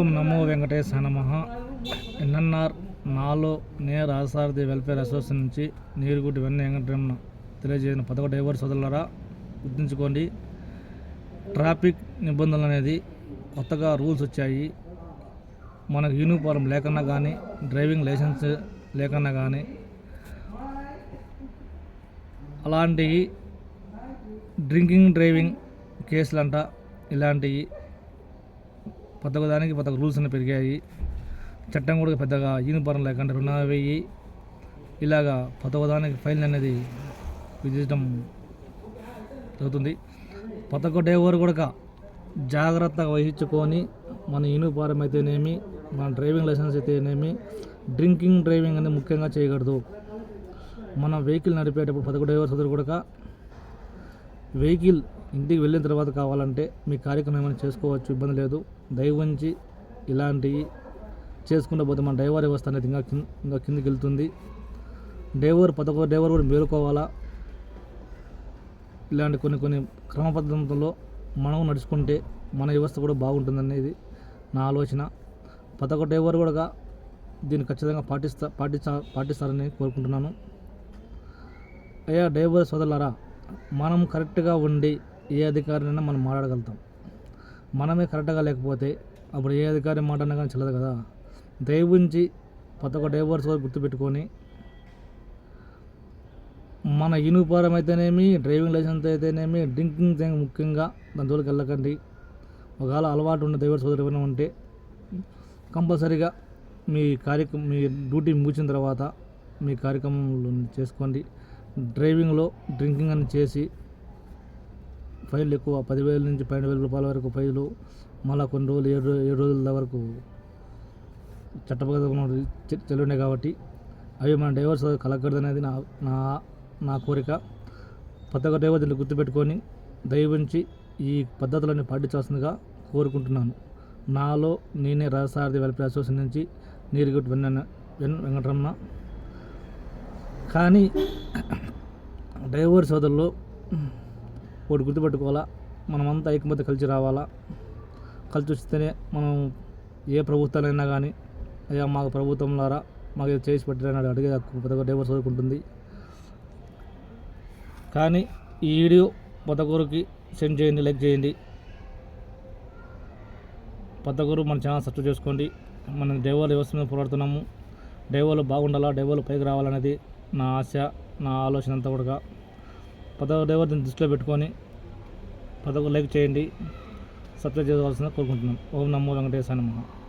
ఓం నమో వెంకటేశ నమ. ఎన్ఎన్ఆర్ నాలో నే రాసారథి వెల్ఫేర్ అసోసియేషన్ నుంచి నీరుగుడ్డి వెన్న వెంకటరమణ తెలియజేసిన పదకొండు డ్రైవర్ సోదరులరా గుర్తుంచుకోండి ట్రాఫిక్ నిబంధనలు అనేది కొత్తగా రూల్స్ వచ్చాయి. మనకు యూనిఫారం లేకన్నా కానీ డ్రైవింగ్ లైసెన్స్ లేకున్నా కానీ అలాంటివి డ్రింకింగ్ డ్రైవింగ్ కేసులంట ఇలాంటివి ప్రతి దానికి ప్రతి రూల్స్ అన్నీ పెరిగాయి. చట్టం కూడా పెద్దగా యూనిఫారం లేకుండా రుణాలు వెయ్యి ఇలాగా ప్రతి దానికి ఫైన్ అనేది విధించడం జరుగుతుంది. ప్రతి ఒక్క డ్రైవర్ కూడా జాగ్రత్తగా వహించుకొని మన యూనిఫారం అయితేనేమి మన డ్రైవింగ్ లైసెన్స్ అయితేనేమి డ్రింకింగ్ డ్రైవింగ్ అనేది ముఖ్యంగా చేయకూడదు. మన వెహికల్ నడిపేటప్పుడు పదకొండు డ్రైవర్ సోదరు కూడా వెహికల్ ఇంటికి వెళ్ళిన తర్వాత కావాలంటే మీ కార్యక్రమం ఏమైనా చేసుకోవచ్చు ఇబ్బంది లేదు. దయవుంచి ఇలాంటివి చేసుకుంటూ పోతే మన డ్రైవర్ వ్యవస్థ అనేది ఇంకా కింద ఇంకా కిందికి వెళ్తుంది. డ్రైవర్ ప్రతి డ్రైవర్ కూడా మేలుకోవాలా? ఇలాంటి కొన్ని కొన్ని క్రమ పద్ధతుల్లో మనం నడుచుకుంటే మన వ్యవస్థ కూడా బాగుంటుందనేది నా ఆలోచన. ప్రతి డ్రైవర్ కూడా దీన్ని ఖచ్చితంగా పాటిస్తా పాటిస్తా పాటిస్తారని కోరుకుంటున్నాను. అయ్యా డ్రైవర్ సోదరులారా మనం కరెక్ట్గా ఉండి ఏ అధికారినైనా మనం మాట్లాడగలుగుతాం. మనమే కరెక్ట్గా లేకపోతే అప్పుడు ఏ అధికారి మాట్లాడిన కానీ చెల్లదు కదా. దయవుంచి ప్రతి ఒక్క డ్రైవర్స్ సోదరు గుర్తుపెట్టుకొని మన యూనిఫారం అయితేనేమి డ్రైవింగ్ లైసెన్స్ అయితేనేమి డ్రింకింగ్ థింగ్ ముఖ్యంగా దాని జోలికి వెళ్ళకండి. ఒకవేళ అలవాటు ఉన్న డ్రైవర్ సోదరు ఏమైనా ఉంటే కంపల్సరీగా మీ కార్యక్రమం మీ డ్యూటీ ముగిసిన తర్వాత మీ కార్యక్రమం చేసుకోండి డ్రైవింగ్లో డ్రింకింగ్ అని చేసి ఫైల్ ఎక్కువ పదివేల నుంచి పన్నెండు వేల రూపాయల వరకు ఫైలు మళ్ళీ కొన్ని రోజులు ఏడు ఏడు రోజుల వరకు చట్టబద్ధంగా చెల్లుండే కాబట్టి అవి మన డ్రైవర్స్ కలగకూడదు అనేది నా నా నా కోరిక. ప్రతి ఒక్క డ్రైవర్ దీన్ని గుర్తుపెట్టుకొని దయవించి ఈ పద్ధతులన్నీ పాటించాల్సిందిగా కోరుకుంటున్నాను. నాలో నేనే రాజసారథి వెల్ఫేర్ అసోసియేషన్ నుంచి నీరుగుట్ వెన్న వెంకటరమణ. కానీ డ్రైవర్ సోదరులు ఒకటి గుర్తుపెట్టుకోవాలా? మనమంతా ఐకమత్య కలిసి రావాలా? కలిసి వస్తేనే మనం ఏ ప్రభుత్వాలైనా కానీ అయ్యా మాకు ప్రభుత్వం ద్వారా మాకు ఏదో చేసి పెట్టారని అడిగే హక్కు. ప్రతి డ్రైవర్ సోదరుకు ఉంటుంది. కానీ ఈ వీడియో పతకూరుకి సెండ్ చేయండి లైక్ చేయండి. పతకూరు మన ఛానల్ సబ్స్క్రైబ్ చేసుకోండి. మనం డ్రైవర్ల వ్యవస్థ మీద పోరాడుతున్నాము. డ్రైవర్లు బాగుండాలా? డ్రైవర్లు పైకి రావాలనేది నా ఆశ. నా ఆలోచన అంతా కూడా పదవ ఒక్క డ్రైవర్ దృష్టిలో పెట్టుకొని పదవ లైక్ చేయండి సబ్స్క్రైబ్ చేసుకోవాల్సిందిగా కోరుకుంటున్నాను ఓం నమో వెంకటేశాయ నమః.